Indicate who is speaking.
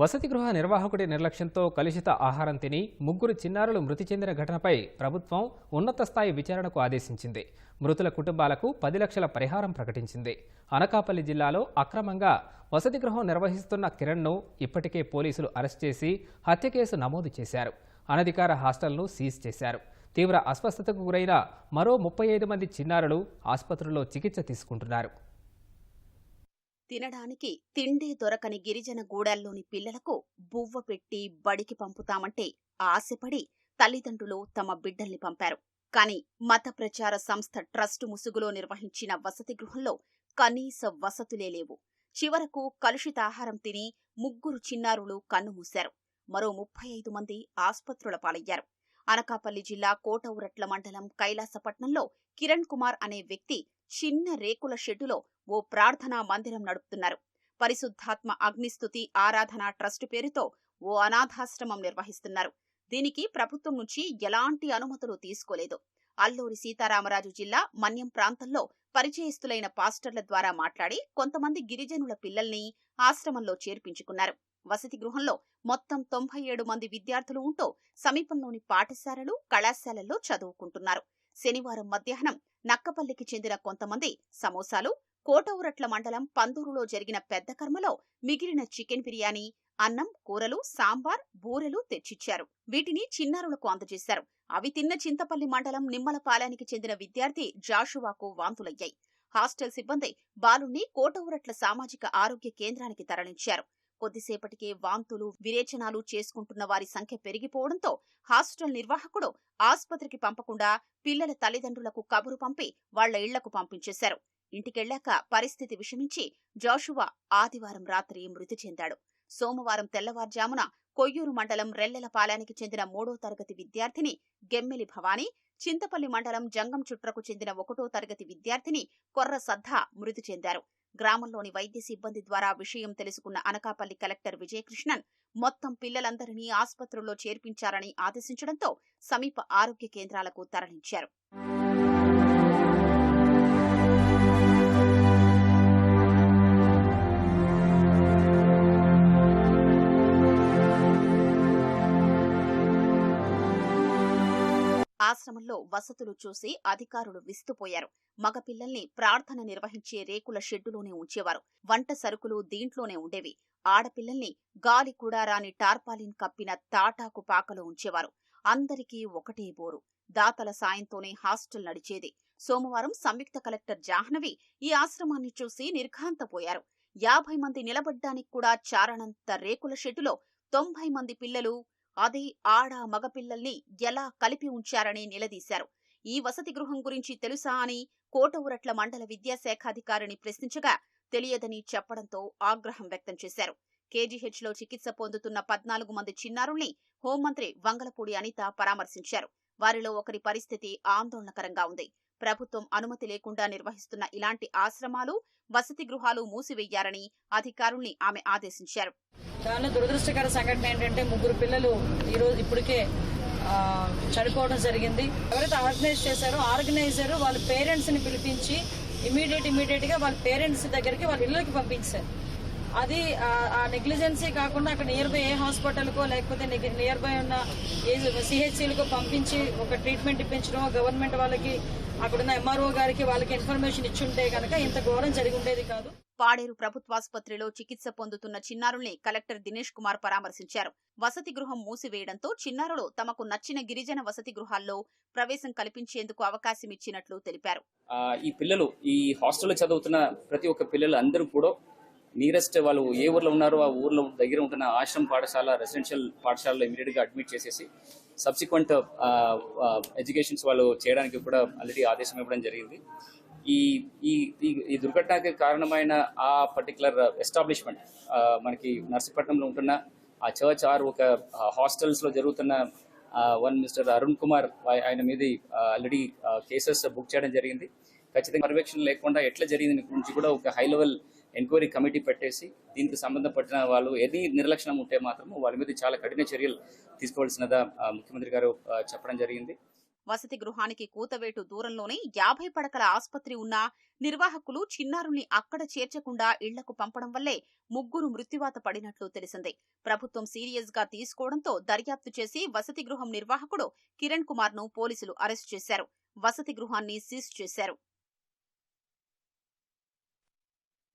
Speaker 1: వసతి గృహ నిర్వాహకుడి నిర్లక్ష్యంతో కలుషిత ఆహారం తిని ముగ్గురు చిన్నారులు మృతి చెందిన ఘటనపై ప్రభుత్వం ఉన్నత స్థాయి విచారణకు ఆదేశించింది. మృతుల కుటుంబాలకు పది లక్షల పరిహారం ప్రకటించింది. అనకాపల్లి జిల్లాలో అక్రమంగా వసతి గృహం నిర్వహిస్తున్న కిరణ్ను ఇప్పటికే పోలీసులు అరెస్ట్ చేసి హత్య కేసు నమోదు చేశారు. అనధికార హాస్టల్ను సీజ్ చేశారు. తీవ్ర అస్వస్థతకు గురైన మరో ముప్పై ఐదు మంది చిన్నారులు ఆసుపత్రుల్లో చికిత్స తీసుకుంటున్నారు.
Speaker 2: తినడానికి తిండి దొరకని గిరిజన గూడాల్లోని పిల్లలకు బువ్వ పెట్టి బడికి పంపుతామంటే ఆశపడి తల్లిదండ్రులు తమ బిడ్డల్ని పంపారు. కాని మత ప్రచార సంస్థ ట్రస్టు ముసుగులో నిర్వహించిన వసతి గృహంలో కనీస వసతులే లేవు. చివరకు కలుషితాహారం తిని ముగ్గురు చిన్నారులు కన్నుమూశారు మరో ముప్పై ఐదు మంది ఆస్పత్రుల పాలయ్యారు. అనకాపల్లి జిల్లా కోటౌరట్ల మండలం కైలాసపట్నంలో కిరణ్ కుమార్ అనే వ్యక్తి చిన్న రేకుల షెడ్డులో ఓ ప్రార్థనా మందిరం నడుపుతున్నారు. పరిశుద్ధాత్మ అగ్నిస్తుతి ఆరాధన ట్రస్టు పేరుతో ఓ అనాథాశ్రమం నిర్వహిస్తున్నారు. దీనికి ప్రభుత్వం నుంచి ఎలాంటి అనుమతులు తీసుకోలేదు. అల్లూరి సీతారామరాజు జిల్లా మన్యం ప్రాంతంలో పరిచయస్తులైన పాస్టర్ల ద్వారా మాట్లాడి కొంతమంది గిరిజనుల పిల్లల్ని ఆశ్రమంలో చేర్పించుకున్నారు. వసతి గృహంలో మొత్తం తొంభై ఏడు మంది విద్యార్థులు ఉంటూ సమీపంలోని పాఠశాలలు కళాశాలల్లో చదువుకుంటున్నారు. శనివారం మధ్యాహ్నం నక్కపల్లికి చెందిన కొంతమంది సమోసాలు కోటౌరట్ల మండలం పందూరులో జరిగిన పెద్ద కర్మలో మిగిలిన చికెన్ బిర్యానీ అన్నం కూరలు సాంబార్ బూరెలు తెచ్చిచ్చారు. వీటిని చిన్నారులకు అందజేశారు. అవి తిన్న చింతపల్లి మండలం నిమ్మలపాలెనికి చెందిన విద్యార్థి జాషువాకు వాంతులయ్యాయి. హాస్టల్ సిబ్బంది బాలుణ్ణి కోటౌరట్ల సామాజిక ఆరోగ్య కేంద్రానికి తరలించారు. కొద్దిసేపటికే వాంతులు విరేచనాలు చేసుకుంటున్న వారి సంఖ్య పెరిగిపోవడంతో హాస్టల్ నిర్వాహకుడు ఆస్పత్రికి పంపకుండా పిల్లల తల్లిదండ్రులకు కబురు పంపి వాళ్ళ ఇళ్ళకు పంపించేశారు. ఇంటికెళ్ళాక పరిస్థితి విషమించి జోషువా ఆదివారం రాత్రి మృతి చెందాడు. సోమవారం తెల్లవారుజామున కొయ్యూరు మండలం రెల్లెలపాలెనికి చెందిన మూడో తరగతి విద్యార్థిని గెమ్మెలి భవానీ చింతపల్లి మండలం జంగం చుట్రకు చెందిన ఒకటో తరగతి విద్యార్థిని కొర్ర సద్దా మృతి చెందారు. గ్రామంలోని వైద్య సిబ్బంది ద్వారా విషయం తెలుసుకున్న అనకాపల్లి కలెక్టర్ విజయకృష్ణన్ మొత్తం పిల్లలందరినీ ఆసుపత్రుల్లో చేర్పించారని ఆదేశించడంతో సమీప ఆరోగ్య కేంద్రాలకు తరలించారు. ఆశ్రమంలో వసతులు చూసి అధికారులు విస్తుపోయారు. మగపిల్లల్ని ప్రార్థన నిర్వహించే రేకుల షెడ్డులోనే ఉంచేవారు. వంట సరుకులు దీంట్లోనే ఉండేవి. ఆడపిల్లల్ని గాలి కూడా రాని టార్పాలిన్ కప్పిన తాటాకు పాకలో ఉంచేవారు. అందరికీ ఒకటే బోరు. దాతల సాయంతోనే హాస్టల్ నడిచేది. సోమవారం సంయుక్త కలెక్టర్ జాహ్నవి ఈ ఆశ్రమాన్ని చూసి నిర్ఘాంతపోయారు. యాభై మంది నిలబడ్డానికి కూడా చారణంత రేకుల షెడ్డులో తొంభై మంది పిల్లలు అది ఆడ మగపిల్లల్ని ఎలా కలిపి ఉంచారని నిలదీశారు. ఈ వసతి గృహం గురించి తెలుసా అని కోటవురట్ల మండల విద్యాశాఖాధికారిని ప్రశ్నించగా తెలియదని చెప్పడంతో ఆగ్రహం వ్యక్తం చేశారు. కేజీహెచ్లో చికిత్స పొందుతున్న పద్నాలుగు మంది చిన్నారుల్ని హోంమంత్రి వంగలపూడి అనిత పరామర్శించారు. వారిలో ఒకరి పరిస్థితి ఆందోళనకరంగా ఉంది. ప్రభుత్వం అనుమతి లేకుండా నిర్వహిస్తున్న ఇలాంటి ఆశ్రమాలు వసతి గృహాలు మూసివెయ్యారని అధికారుల్ని ఆమె ఆదేశించారు.
Speaker 3: చాలా దురదృష్టకర సంఘటన ఏంటంటే ముగ్గురు పిల్లలు ఈ రోజు ఇప్పటికే చనిపోవడం జరిగింది. ఎవరైతే ఆర్గనైజ్ చేశారో ఆర్గనైజర్ వాళ్ళ పేరెంట్స్ని పిలిపించి ఇమీడియట్ ఇమీడియట్గా వాళ్ళ పేరెంట్స్ దగ్గరికి వాళ్ళ ఇళ్ళకి పంపించారు. అది ఆ- ఆ నెగ్లిజెన్సీ కాకుండా అక్కడ నియర్ బై ఏ హాస్పిటల్కో లేకపోతే నియర్ బై ఉన్న ఏ సిహెచ్సీలకో పంపించి ఒక ట్రీట్మెంట్ ఇప్పించడం గవర్నమెంట్ వాళ్ళకి అక్కడున్న ఎంఆర్ఓ గారికి వాళ్ళకి ఇన్ఫర్మేషన్ ఇచ్చుంటే కనుక ఇంత ఘోరం జరిగి ఉండేది కాదు.
Speaker 2: పాడేరు ప్రభుత్వాసుపత్రిలో చికిత్స పొందుతున్న చిన్నారుల్ని కలెక్టర్ దినేష్ కుమార్ పరామర్శించారు. వసతి గృహం మూసివేయడంతో చిన్నారులు తమకు నచ్చిన గిరిజన వసతి గృహాల్లో ప్రవేశం కల్పించేందుకు అవకాశం ఇచ్చినట్లు తెలిపారు.
Speaker 4: ఆ, ఈ పిల్లలు ఈ హాస్టల్లో చదువుతున్న ప్రతి ఒక్క పిల్లలు అందరూ కూడా నియరెస్ట్ వాళ్ళు ఏ ఊర్లో ఉన్నారో ఆ ఊర్లో దగ్గర ఉంటున్న ఆశ్రమ పాఠశాల రెసిడెన్షియల్ పాఠశాలలో ఇమీడియట్గా అడ్మిట్ చేసేసి సబ్సిక్వెంట్ ఎడ్యుకేషన్స్ వాళ్ళు చేయడానికి కూడా ఆల్రెడీ ఆదేశం ఇవ్వడం జరిగింది. ఈ ఈ ఈ- ఈ దుర్ఘటనకి కారణమైన ఆ పర్టికులర్ ఎస్టాబ్లిష్మెంట్ మనకి నర్సీపట్నంలో ఉంటున్న ఆ చర్చ్ ఆర్ ఒక హాస్టల్స్లో జరుగుతున్న వన్ మిస్టర్ అరుణ్ కుమార్ ఆయన మీద ఆల్రెడీ కేసెస్ బుక్ చేయడం జరిగింది. ఖచ్చితంగా పర్యవేక్షణ లేకుండా ఎట్లా జరిగింది గురించి కూడా ఒక హై లెవెల్ ఎంక్వైరీ కమిటీ పెట్టేసి దీనికి సంబంధపడిన వాళ్ళు ఎన్ని నిర్లక్ష్యం ఉంటే మాత్రం వాళ్ళ మీద చాలా కఠిన చర్యలు తీసుకోవాల్సినదా ముఖ్యమంత్రి గారు చెప్పడం జరిగింది.
Speaker 2: వసతి గృహానికి కూతవేటు దూరంలోనే యాభై పడకల ఆసుపత్రి ఉన్నా నిర్వాహకులు చిన్నారుల్ని అక్కడ చేర్చకుండా ఇళ్ళకు పంపడం వల్లే ముగ్గురు మృత్యువాత పడినట్లు తెలిసింది. ప్రభుత్వం సీరియస్గా తీసుకోవడంతో దర్యాప్తు చేసి వసతి గృహం నిర్వాహకుడు కిరణ్ కుమార్ను పోలీసులు అరెస్టు చేశారు. వసతి గృహాన్ని సీజ్ చేశారు.